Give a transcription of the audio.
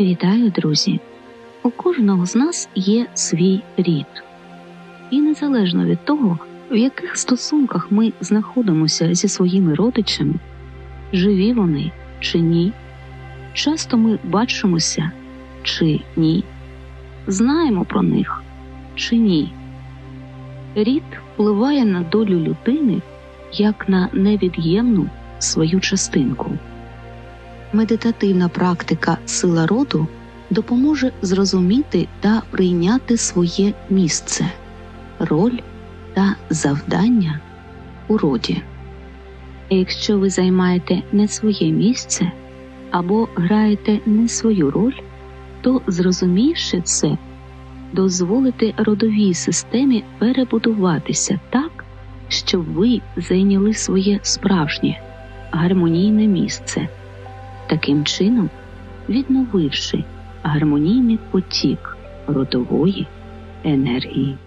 Вітаю, друзі! У кожного з нас є свій рід. І незалежно від того, в яких стосунках ми знаходимося зі своїми родичами, живі вони чи ні, часто ми бачимося чи ні, знаємо про них чи ні. Рід впливає на долю людини як на невід'ємну свою частинку. Медитативна практика сила роду допоможе зрозуміти та прийняти своє місце, роль та завдання у роді. Якщо ви займаєте не своє місце або граєте не свою роль, то зрозумівши це, дозволите родовій системі перебудуватися так, щоб ви зайняли своє справжнє гармонійне місце таким чином відновивши гармонійний потік родової енергії.